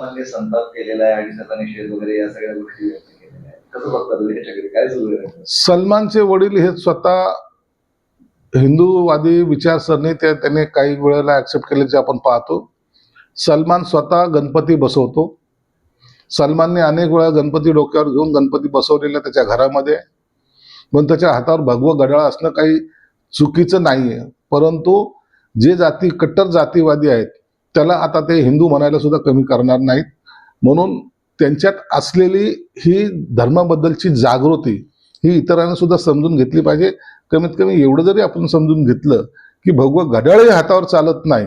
सलमानांनी संताप केलेला आहे आणि त्याचा निषेध वगैरे या सगळ्या गोष्टी व्यक्त केलेल्या आहेत. कसं बघता तुम्ही याच्याकडे काय सुरू आहे सलमानचे वडील हे स्वतः हिंदूवादी विचारसरणी ते त्याने काही वेळेला ऍक्सेप्ट केल्याचे आपण पाहतो. सलमान स्वतः गणपती बसवतो. सलमानने अनेक वेळा गणपती डोक्यावर घेऊन गणपती बसवलेला त्याच्या घरामध्ये. म्हणून त्याच्या हातावर भगवं घड्याळ असणं काही चुकीचं नाही आहे परंतु जे जाती कट्टर जातीवादी आहेत त्याला आता ते हिंदू म्हणायला सुद्धा कमी करणार नाहीत. म्हणून त्यांच्यात असलेली ही धर्माबद्दलची जागृती ही इतरांना सुद्धा समजून घेतली पाहिजे. कमीत कमी एवढं जरी आपण समजून घेतलं की भगवं घड्याळही हातावर चालत नाही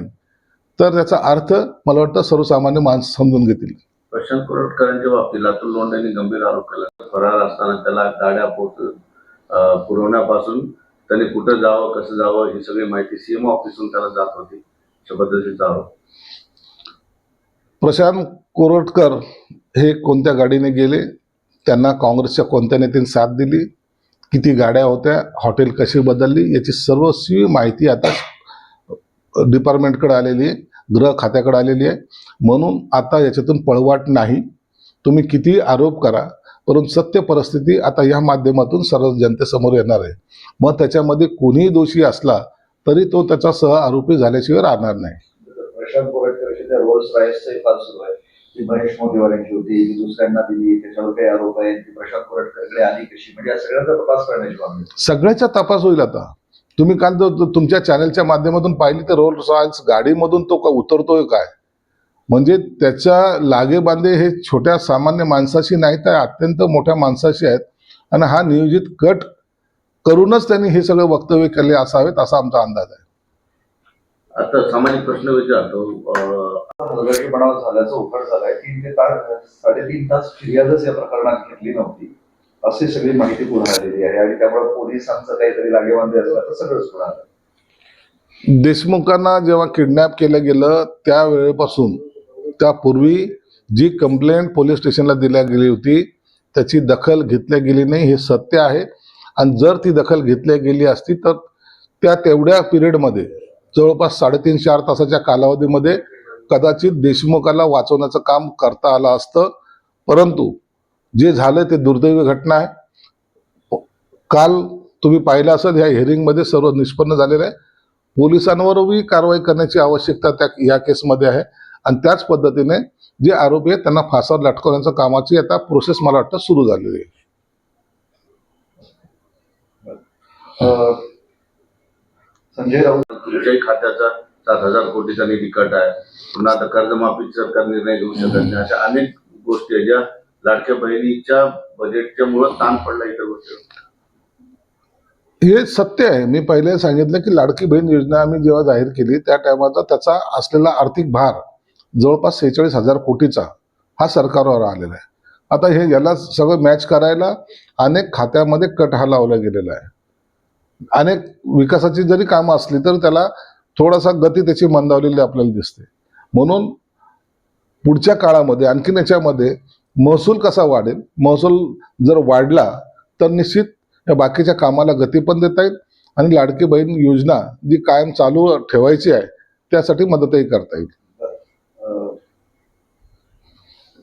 तर त्याचा अर्थ मला वाटतं सर्वसामान्य माणसं समजून घेतील. प्रशांत कोरटकरांच्या बाबतीत लातूर लोंढ्यांनी गंभीर आरोप केला. फरार असताना त्याला गाड्या पोहोच पुरवण्यापासून त्याने कुठं जावं कसं जावं ही सगळी माहिती सीएम ऑफिसून त्याला जात होती. अशा पद्धतीचा आरोप. प्रशांत कोरटकर हे कोणत्या गाडीने गेले? त्यांना काँग्रेसच्या कोणत्या नेत्याने साथ दिली? किती गाड्या होत्या? हॉटेल कशी बदलली? याची सर्वस्वी माहिती आता डिपार्टमेंटकडे आलेली आहे गृह खात्याकडे आलेली आहे. म्हणून आता याच्यातून पळवाट नाही. तुम्ही किती आरोप करा परंतु सत्य परिस्थिती आता या माध्यमातून सर्व जनतेसमोर येणार आहे. मग त्याच्यामध्ये कोणीही दोषी असला तरी तो त्याचा सह आरोपी झाल्याशिवाय राहणार नाही. प्रशांत त्या रोल्स रॉयसचे फार सुरू आहे. ती महेश मोदीवाल्यांची होती ती दुसऱ्यांना दिली त्याच्यावर काही आरोप आहे ती प्रशांत कोरटकरकडे आली कशी म्हणजे या सगळ्यांचा तपास करण्याची मागणी. सगळ्याचा तपास होईल आता. तुम्ही काल जो जो तुमच्या चॅनलच्या माध्यमातून पाहिली तर रोल्स रॉयल्स गाडीमधून तो का उतरतोय काय? म्हणजे त्याच्या लागे बांधे हे छोट्या सामान्य माणसाशी नाही तर अत्यंत मोठ्या माणसाशी आहेत. आणि हा नियोजित कट करूनच त्यांनी हे सगळं वक्तव्य केले असावेत असा आमचा अंदाज आहे. आता सामाजिक प्रश्न विचारतो झाल्याचं उघड झालाय. तीन ते तास साडेतीन तास फिर्यादच या प्रकरणात घेतली नव्हती. अशी सगळी माहिती पुढे आलेली आहे. आणि त्यामुळे पोलिसांचं काहीतरी लागेबांधे असलं तर सगळंच पुढे आलं देशमुखांना जेव्हा किडनॅप केलं गेलं त्या वेळेपासून त्यापूर्वी जी कंप्लेंट पोलीस स्टेशनला दिल्या गेली होती त्याची दखल घेतल्या गेली नाही हे सत्य आहे. आणि जर ती दखल घेतल्या गेली असती तर त्या तेवढ्या पिरियडमध्ये जवळपास साडेतीन चार तासाच्या कालावधीमध्ये कदाचित देशमुखाला वाचवण्याचं काम करता आलं असतं. परंतु जे झालं ते दुर्दैवी घटना आहे. काल तुम्ही पाहिलं असेल ह्या हिअरिंगमध्ये सर्व निष्पन्न झालेलं आहे. पोलिसांवरही कारवाई करण्याची आवश्यकता त्या या केसमध्ये आहे. आणि त्याच पद्धतीने जे आरोपी आहेत त्यांना फासावर लटकवण्याच्या कामाची आता प्रोसेस मला वाटतं सुरू झालेली आहे. अं, संजय राऊत. खात्याचा सात हजार कोटीचा निधी कट आहे. पुन्हा आता कर्जमाफी सरकार निर्णय घेऊ शकत नाही. अशा अनेक गोष्टी आहेत ज्या लाडक्या बहिणीच्या बजेटच्या मुळे ताण पडला इतर गोष्टी हे सत्य आहे. मी पहिले सांगितलं की लाडकी बहीण योजना आम्ही जेव्हा जाहीर केली त्या टायमाचा त्याचा असलेला आर्थिक भार जवळपास सेहेचाळीस हजार कोटीचा हा सरकारवर आलेला आहे. आता हे याला सगळं मॅच करायला अनेक खात्यामध्ये कट हा लावला गेलेला आहे. अनेक विकासाची जरी कामं असली तर त्याला थोडासा गती त्याची मंदावलेली आपल्याला दिसते. म्हणून पुढच्या काळामध्ये आणखीन याच्यामध्ये महसूल कसा वाढेल? महसूल जर वाढला तर निश्चित या बाकीच्या कामाला गती पण देता येईल आणि लाडकी बहीण योजना जी कायम चालू ठेवायची आहे त्यासाठी मदतही करता येईल.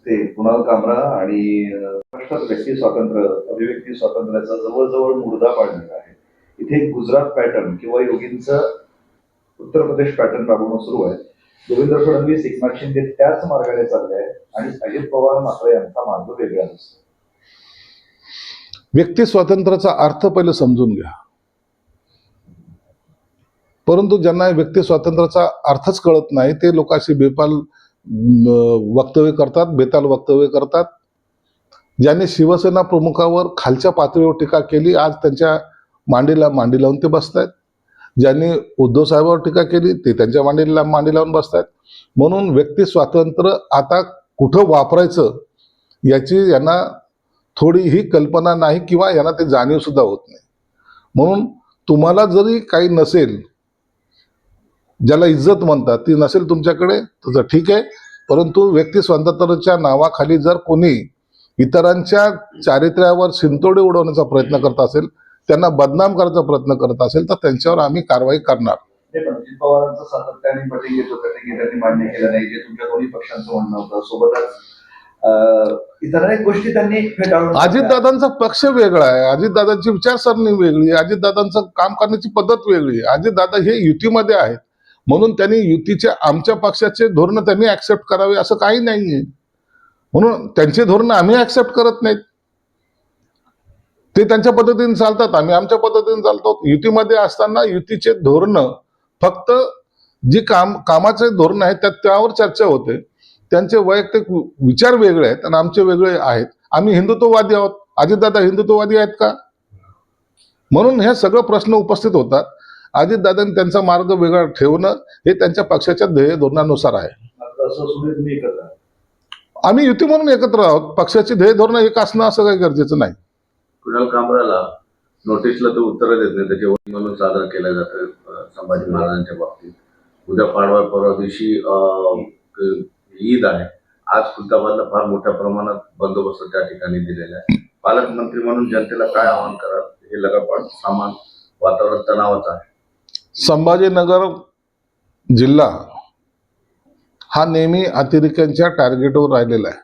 ते कुणाल कामरा आणि महाराष्ट्रात व्यक्ती स्वातंत्र्य अभिव्यक्ती स्वातंत्र्याचा जवळजवळ मुर्दा पाडणार आहे. इथे गुजरात पॅटर्न किंवा योगींचं उत्तर प्रदेश पॅटर्न राबवणं सुरू आहे. देवेंद्र फडणवीस एकनाथ शिंदे त्याच मार्गाने चालले आहेत आणि अजित पवार मात्र यांचा मार्ग वेगळा दिसतो. व्यक्ती स्वातंत्र्याचा अर्थ पहिले समजून घ्या. परंतु ज्यांना व्यक्ती स्वातंत्र्याचा अर्थच कळत नाही ते लोक अशी बेपाल वक्तव्य करतात बेताल वक्तव्य करतात. ज्यांनी शिवसेना प्रमुखावर खालच्या पातळीवर टीका केली आज त्यांच्या मांडीला मांडी लावून ते बसतायत. ज्यांनी उद्धव साहेबांवर टीका केली ते त्यांच्या मांडीला मांडी लावून बसतात म्हणून व्यक्ती स्वातंत्र्य आता कुठं वापरायचं याची यांना थोडीही कल्पना नाही किंवा यांना ते जाणीव सुद्धा होत नाही. म्हणून तुम्हाला जरी काही नसेल ज्याला इज्जत म्हणतात ती नसेल तुमच्याकडे तर ठीक आहे. परंतु व्यक्ती स्वातंत्र्याच्या नावाखाली जर कोणी इतरांच्या चारित्र्यावर शिंतोडे उडवण्याचा प्रयत्न करत असेल त्यांना बदनाम करायचा प्रयत्न करत असेल तर त्यांच्यावर आम्ही कारवाई करणार. पण अजित पवारांचं सातत्याने पटिंग येत होतं. ते त्यांनी मान्य केलं नाही. जे तुमच्या दोन्ही पक्षांचं म्हणणं होतं सोबतच अं, इतर अनेक गोष्टी त्यांनी फेटाळून अजितदादांचा पक्ष वेगळा आहे. अजितदादांची विचारसरणी वेगळी आहे. अजितदादांचं काम करण्याची पद्धत वेगळी आहे. अजितदादा हे युतीमध्ये आहेत. म्हणून त्यांनी युतीच्या आमच्या पक्षाचे धोरण त्यांनी ऍक्सेप्ट करावे असं काही नाहीये. म्हणून त्यांचे धोरण आम्ही ऍक्सेप्ट करत नाहीत. ते त्यांच्या पद्धतीने चालतात. आम्ही आमच्या पद्धतीने चालतो. युतीमध्ये असताना युतीचे धोरण फक्त जी काम कामाचे धोरण आहे त्या त्यावर चर्चा होते. त्यांचे वैयक्तिक विचार वेगळे आहेत आणि आमचे वेगळे आहेत. आम्ही हिंदुत्ववादी आहोत. अजितदादा हिंदुत्ववादी आहेत का? म्हणून हे सगळं प्रश्न उपस्थित होतात. अजितदादांनी त्यांचा मार्ग वेगळा ठेवणं हे त्यांच्या पक्षाच्या ध्येय धोरणानुसार आहे. आहात. आम्ही युती म्हणून एकत्र आहोत. पक्षाची ध्येय धोरण एक असणं असं काही गरजेचं नाही. कुणाल कामराला नोटीसला तो उत्तर देत नाही. त्याचे वडील म्हणून सादर केलं जातं संभाजी महाराजांच्या बाबतीत. उद्या पाडवा परवा दिवशी ईद आहे. आज खुलताबादला फार मोठ्या प्रमाणात बंदोबस्त त्या ठिकाणी दिलेला आहे. पालकमंत्री म्हणून जनतेला काय आवाहन करा हे लगापाट सामान वातावरण तणावाचं आहे. संभाजीनगर जिल्हा हा नेहमी अतिरेक्यांच्या टार्गेटवर राहिलेला आहे.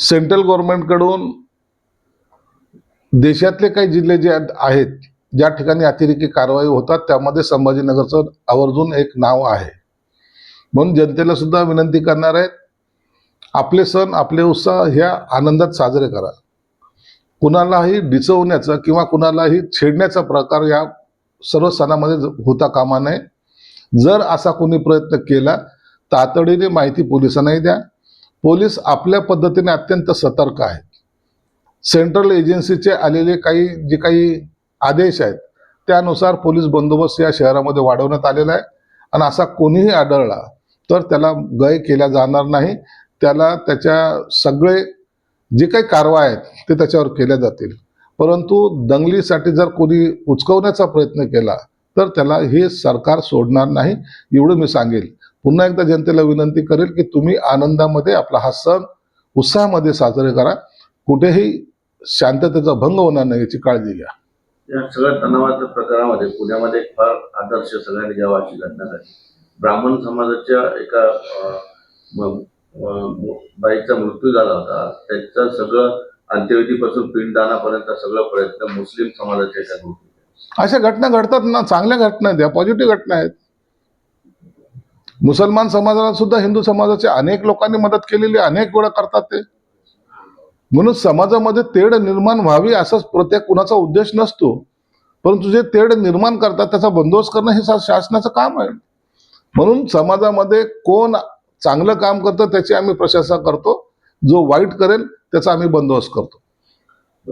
सेंट्रल गव्हर्नमेंटकडून देशातले काही जिल्हे जे आहेत ज्या ठिकाणी अतिरेकी कारवाई होतात त्यामध्ये संभाजीनगरचं आवर्जून एक नाव आहे. म्हणून जनतेला सुद्धा विनंती करणार आहेत आपले सण आपले उत्साह ह्या आनंदात साजरे करा. कुणालाही डिचवण्याचा किंवा कुणालाही छेडण्याचा प्रकार या सर्व सणामध्ये होता कामा नये. जर असा कोणी प्रयत्न केला तातडीने माहिती पोलिसांनाही द्या. पोलीस आपल्या पद्धतीने अत्यंत सतर्क आहेत. सेंट्रल एजन्सीचे आलेले काही जे काही आदेश आहेत त्यानुसार पोलीस बंदोबस्त या शहरामध्ये वाढवण्यात आलेला आहे. आणि असा कोणीही आढळला तर त्याला गय केल्या जाणार नाही. त्याला त्याच्या सगळे जे काही कारवाई आहेत ते त्याच्यावर केल्या जातील. परंतु दंगलीसाठी जर कोणी उचकवण्याचा प्रयत्न केला तर त्याला हे सरकार सोडणार नाही एवढं मी सांगेल. पुन्हा एकदा जनतेला विनंती करेल की तुम्ही आनंदामध्ये आपला हा सण उत्साहामध्ये साजरे करा. कुठेही शांततेचा भंग होणार नाही याची काळजी घ्या. या सगळ्या तणावाच्या प्रकारामध्ये पुण्यामध्ये एक फार आदर्श सगळ्यांनी घ्यावा अशी घटना झाली ब्राह्मण समाजाच्या एका बाईचा मृत्यू झाला होता. त्याचं सगळं अंत्यविधीपासून पिंडदानापर्यंत सगळं प्रयत्न मुस्लिम समाजाच्या एका अशा घटना घडतात ना चांगल्या घटना आहेत या पॉझिटिव्ह घटना आहेत. मुसलमान समाजाला सुद्धा हिंदू समाजाचे अनेक लोकांनी मदत केलेली अनेक वेळा करतात ते. म्हणून समाजामध्ये तेढ निर्माण व्हावी असाच प्रत्येक कुणाचा उद्देश नसतो. परंतु जे तेढ निर्माण करतात त्याचा बंदोबस्त करणं हे शासनाचं काम आहे. म्हणून समाजामध्ये कोण चांगलं काम करतं त्याची आम्ही प्रशंसा करतो. जो वाईट करेल त्याचा आम्ही बंदोबस्त करतो.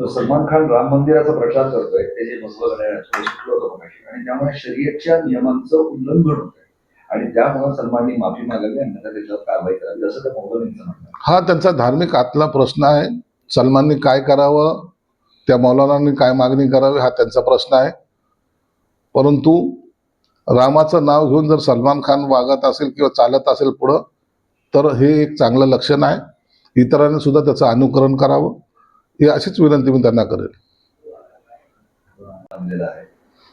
सलमान खान राम मंदिराचा प्रचार करतोय. ते जे मसलं आणि त्यामुळे शरीयतच्या नियमांचं उल्लंघन होतंय. आणि त्यामुळे सलमाननी माफी मागावी आणि नंतर त्याच्यावर कारवाई करावी असं त्या मौलवींचं म्हणणं आहे. हा त्यांचा धार्मिक आतला प्रश्न आहे. सलमाननी काय करावं त्या मौलानांनी काय मागणी करावी हा त्यांचा प्रश्न आहे. परंतु रामाचं नाव घेऊन जर सलमान खान वागत असेल किंवा चालत असेल पुढं तर हे एक चांगलं लक्षण आहे. इतरांनी सुद्धा त्याचं अनुकरण करावं. ही अशीच विनंती मी त्यांना करेल.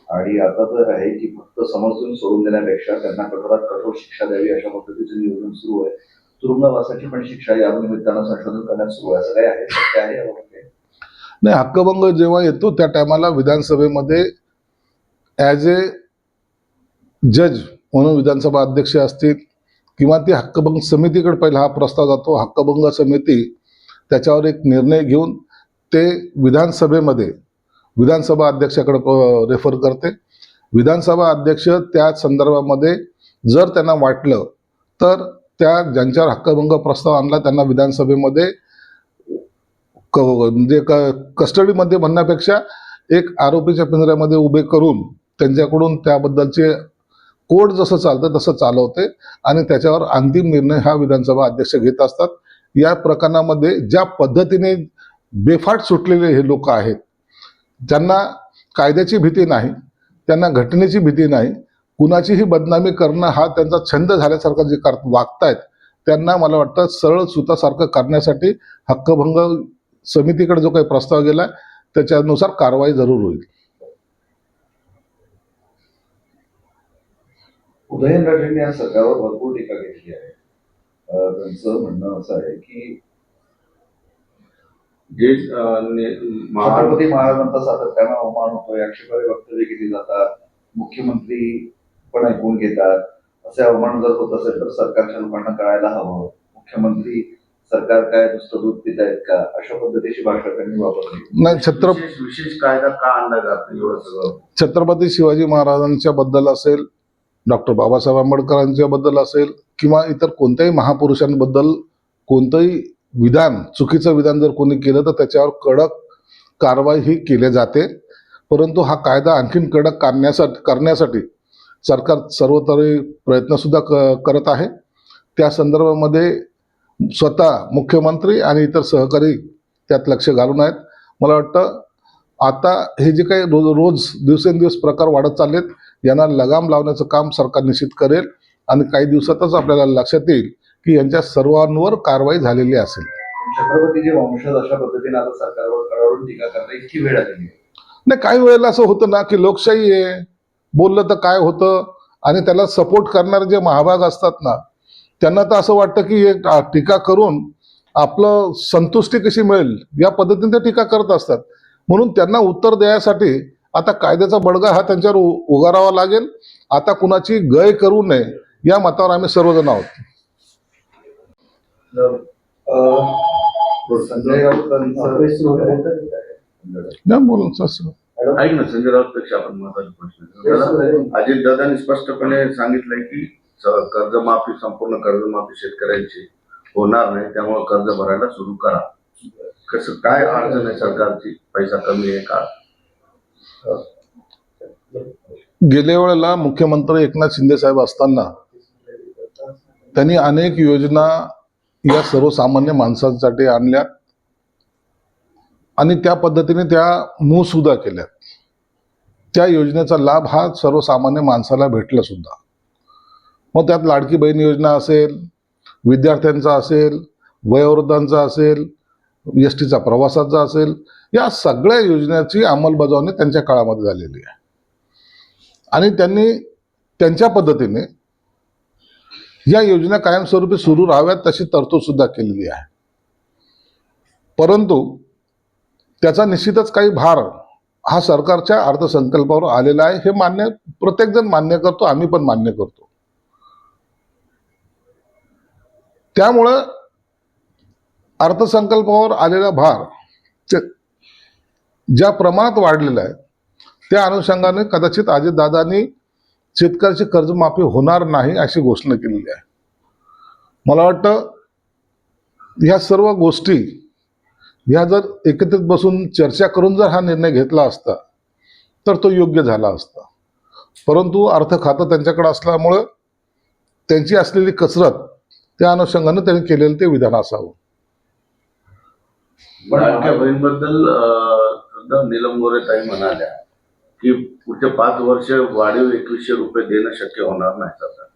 आणि आता तर आहे की फक्त समजून सोडून देण्यापेक्षा त्यांना कठोरात कठोर शिक्षा द्यावी अशा पद्धतीचं नियोजन सुरू आहे. तुरुंगवासाची पण शिक्षा या निमित्तानं संशोधन करण्यात सुरू आहे. असं आहे? सत्य आहे याबाबत नाही हक्कभंग जेव्हा येतो त्या टायमाला विधानसभेमध्ये ॲज ए जज म्हणून विधानसभा अध्यक्ष असतील किंवा ती हक्कभंग समितीकडे पहिला हा प्रस्ताव जातो. हक्कभंग समिती त्याच्यावर एक निर्णय घेऊन ते विधानसभेमध्ये विधानसभा अध्यक्षाकडे रेफर करते. विधानसभा अध्यक्ष त्या संदर्भामध्ये जर त्यांना वाटलं तर त्या ज्यांच्यावर हक्कभंग प्रस्ताव आणला त्यांना विधानसभेमध्ये क म्हणजे क कस्टडीमध्ये म्हणण्यापेक्षा एक आरोपीच्या पिंजऱ्यामध्ये उभे करून त्यांच्याकडून त्याबद्दलचे कोर्ट जसं चालतं तसं चालवते आणि त्याच्यावर अंतिम निर्णय हा विधानसभा अध्यक्ष घेत असतात. या प्रकरणामध्ये ज्या पद्धतीने बेफाट सुटलेले हे लोक आहेत ज्यांना कायद्याची भीती नाही त्यांना घटनेची भीती नाही कुणाचीही बदनामी करणं हा त्यांचा छंद झाल्यासारखा जे कर वागतायत त्यांना मला वाटतं सरळ सुतासारखं करण्यासाठी हक्कभंग समितीकडे जो काही प्रस्ताव गेला त्याच्यानुसार कारवाई जरूर होईल. उदयनराजेंनी या सरकारवर भरपूर टीका घेतली आहे. त्यांचं म्हणणं असं आहे की जे छत्रपती महाराजांचा सातत्यानं अवमान होतोय आक्षेपार्ह वक्तव्य केली जातात मुख्यमंत्री पण ऐकून घेतात असे अवमान जर होत असेल तर सरकारच्या लोकांना कळायला हवं. मुख्यमंत्री सरकार काय नुसतं दूध पित आहेत का? अशा पद्धतीची भाषा त्यांनी वापरली. नाही छत्र विशेष विशेष कायदा का आणला जात नाही एवढं सगळं? छत्रपती शिवाजी महाराजांच्या बद्दल असेल डॉक्टर बाबासाहेब आंबेडकरांच्या बद्दल असेल किंवा इतर कोणत्याही महापुरुषांबद्दल कोणतंही विधान चुकीचं विधान जर कोणी केलं तर त्याच्यावर कडक कारवाई ही केली जाते. परंतु हा कायदा आणखीन कडक करण्यासाठी करण्यासाठी सरकार सर्वतरी प्रयत्नसुद्धा क करत आहे. त्या संदर्भामध्ये स्वतः मुख्यमंत्री आणि इतर सहकारी त्यात लक्ष घालून आहेत. मला वाटतं आता हे जे काही रोज रोज दिवसेंदिवस प्रकार वाढत चाललेत यांना लगाम लावण्याचं काम सरकार निश्चित करेल आणि काही दिवसातच आपल्याला लक्षात येईल की यांच्या सर्वांवर कारवाई झालेली असेल. छत्रपतीचे वंशज अशा पद्धतीने आता सरकारवर कडाडून टीका करता इतकी वेळ आलेली आहे नाही काही वेळेला असं होतं ना की लोकशाही आहे बोललं तर काय होतं आणि त्याला सपोर्ट करणारे जे महाभाग असतात ना त्यांना तर असं वाटतं की हे टा- टीका करून आपलं संतुष्टी कशी मिळेल या पद्धतीने ते टीका करत असतात. म्हणून त्यांना उत्तर द्यायसाठी आता कायद्याचा बडगा हा त्यांच्यावर उगारावा लागेल. आता कुणाची गय करू नये या मतावर आम्ही सर्वजण आहोत. संजय राऊतांचं बोलून असं. ऐक ना संजय राऊत पेक्षा आपण महत्त्वाचा प्रश्न अजित दादांनी स्पष्टपणे सांगितलंय की कर्जमाफी संपूर्ण कर्जमाफी शेतकऱ्यांची होणार नाही त्यामुळे कर्ज भरायला सुरू करा. कसं काय अडचण आहे सरकारची? पैसा कमी आहे का? गेल्या वेळेला मुख्यमंत्री एकनाथ शिंदे साहेब असताना त्यांनी अनेक योजना या सर्वसामान्य माणसांसाठी आणल्या आणि त्या पद्धतीने त्या मूसुद्धा केल्या त्या योजनेचा लाभ हा सर्वसामान्य माणसाला भेटला सुद्धा. मग त्यात लाडकी बहीण योजना असेल विद्यार्थ्यांचा असेल वयोवृद्धांचा असेल एस टीचा प्रवासाचा असेल या सगळ्या योजनेची अंमलबजावणी त्यांच्या काळामध्ये झालेली आहे. आणि त्यांनी त्यांच्या पद्धतीने या योजना कायमस्वरूपी सुरू राहाव्यात तशी तरतूद सुद्धा केलेली आहे. परंतु त्याचा निश्चितच काही भार हा सरकारच्या अर्थसंकल्पावर आलेला आहे. हे मान्य प्रत्येकजण मान्य करतो आम्ही पण मान्य करतो. त्यामुळं अर्थसंकल्पावर आलेला भार ते- ज्या प्रमाणात वाढलेला आहे त्या अनुषंगाने कदाचित अजितदादांनी शेतकऱ्याची कर्जमाफी होणार नाही अशी घोषणा केलेली आहे. मला वाटतं ह्या सर्व गोष्टी ह्या जर एकत्रित बसून चर्चा करून जर हा निर्णय घेतला असता तर तो योग्य झाला असता. परंतु अर्थ खातं त्यांच्याकडे असल्यामुळं त्यांची असलेली कसरत त्या अनुषंगाने त्यांनी केलेलं ते विधान असावं. लाडक्या बहीणबद्दल नीलम गोरे ताई म्हणाल्या की पुढचे पाच वर्ष वाढीव एकवीसशे रुपये देणं शक्य होणार नाही सरकार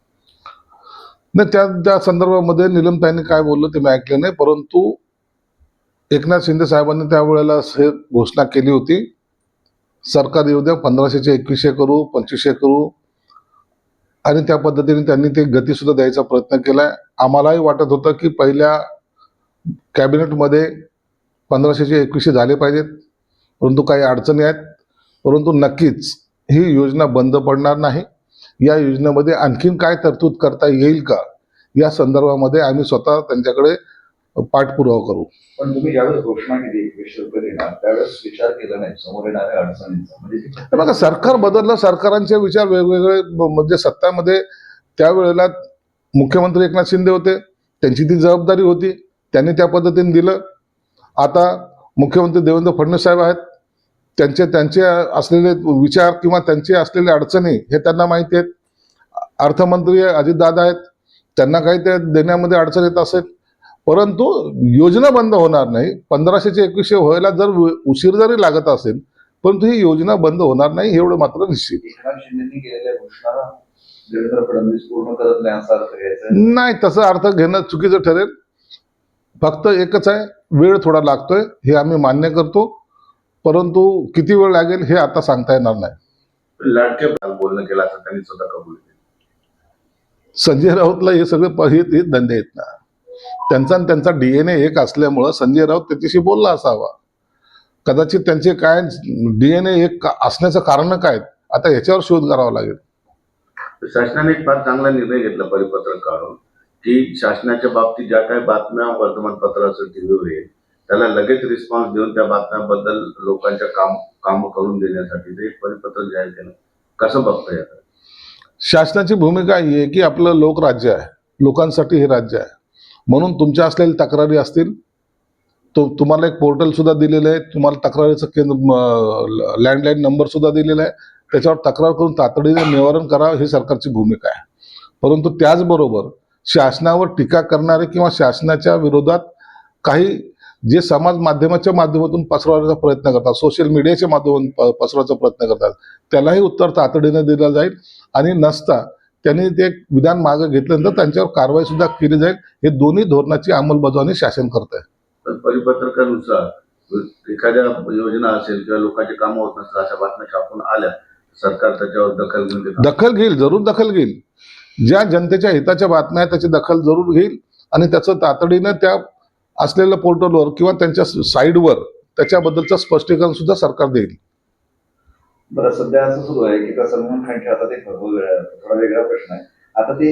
नाही त्या त्या संदर्भामध्ये निलमताईंनी काय बोललं ते मी ऐकलं नाही परंतु एकनाथ शिंदे साहेबांनी त्यावेळेला हे घोषणा केली होती सरकार येऊ द्या पंधराशेचे एकवीसशे करू पंचवीसशे करू आणि त्या पद्धतीने त्यांनी ते गतीसुद्धा द्यायचा प्रयत्न केलाय आम्हालाही वाटत होतं की पहिल्या कॅबिनेटमध्ये पंधराशेचे एकवीसशे झाले पाहिजेत परंतु काही अडचणी आहेत. परंतु नक्कीच ही योजना बंद पडणार नाही. या योजनेमध्ये आणखीन काय तरतूद करता येईल का? या संदर्भामध्ये आम्ही स्वतः त्यांच्याकडे पाठपुरावा करू. पण तुम्ही ज्यावेळेस घोषणा केली एकवीसशे रुपये देणार त्यावेळेस विचार केला नाही समोर येणाऱ्या अडचणींचा. म्हणजे बघा सरकार बदललं सरकारांचे विचार वेगवेगळे म्हणजे सत्तामध्ये त्यावेळेला मुख्यमंत्री एकनाथ शिंदे होते त्यांची ती जबाबदारी होती त्यांनी त्या पद्धतीने दिलं. आता मुख्यमंत्री देवेंद्र फडणवीस साहेब आहेत त्यांचे त्यांचे असलेले विचार किंवा त्यांचे असलेले अडचणी हे त्यांना माहिती आहेत. अर्थमंत्री अजितदादा आहेत. त्यांना काही ते देण्यामध्ये अडचण येत असेल. परंतु योजना बंद होणार नाही. पंधराशेचे एकवीसशे व्हायला जर उशीर जरी लागत असेल परंतु ही योजना बंद होणार नाही एवढं मात्र निश्चित. नाही तसं अर्थ घेणं चुकीचं ठरेल. फक्त एकच आहे वेळ थोडा लागतोय हे आम्ही मान्य करतो. परंतु किती वेळ लागेल हे आता सांगता येणार नाही. लाडके बोलणं केलं असं त्यांनी स्वतः कबूल केलं. संजय राऊतला हे सगळे हे धंदे आहेत ना. त्यांचा आणि त्यांचा डीएनए एक असल्यामुळं संजय राऊत त्याच्याशी बोलला असावा. कदाचित त्यांचे काय डीएनए एक असण्याचं कारण काय? आता याच्यावर शोध करावा लागेल. शासनाने एक फार चांगला निर्णय घेतला परिपत्रक काढून की शासनाच्या बाबतीत ज्या काही बातम्या वर्तमानपत्र असेल टीव्हीवर येईल त्याला लगेच रिस्पॉन्स देऊन त्या बातम्याबद्दल लोकांच्या काम काम करून देण्यासाठी ते एक परिपत्रक जाहीर केलं. कसं बघता येतं शासनाची भूमिका ही आहे की आपलं लोकराज्य आहे. लोकांसाठी हे राज्य आहे. म्हणून तुमच्या असलेल्या तक्रारी असतील तो तुम्हाला एक पोर्टल सुद्धा दिलेलं आहे. तुम्हाला तक्रारीचं केंद्र लँडलाईन नंबर सुद्धा दिलेला आहे. त्याच्यावर तक्रार करून तातडीने निवारण करावं ही सरकारची भूमिका आहे. परंतु त्याचबरोबर शासनावर टीका करणारे किंवा शासनाच्या विरोधात काही जे समाज माध्यमाच्या माध्यमातून पसरवण्याचा प्रयत्न करतात सोशल मीडियाच्या माध्यमातून पसरवायचा प्रयत्न करतात त्यालाही उत्तर तातडीने दिलं जाईल आणि नसता त्यांनी ते विधान मागे घेतल्यानंतर त्यांच्यावर कारवाई सुद्धा केली जाईल. हे दोन्ही धोरणाची अंमलबजावणी शासन करत आहे. परिपत्रकानुसार एखाद्या योजना असेल किंवा लोकांची कामं होत नसतील अशा बातम्या छापून आल्या सरकार त्याच्यावर दखल घेऊन दखल घेईल जरूर दखल घेईल. ज्या जनतेच्या हिताच्या बातम्या आहेत त्याची दखल जरूर घेईल आणि त्याचं तातडीनं त्या असलेल्या पोर्टलवर किंवा त्यांच्या साईडवर त्याच्याबद्दलचं स्पष्टीकरण सुद्धा सरकार देईल. बरं सध्या असं सुरू आहे की आता सलमान खानच्या आता ते थोडा वेगळा प्रश्न आहे. आता ते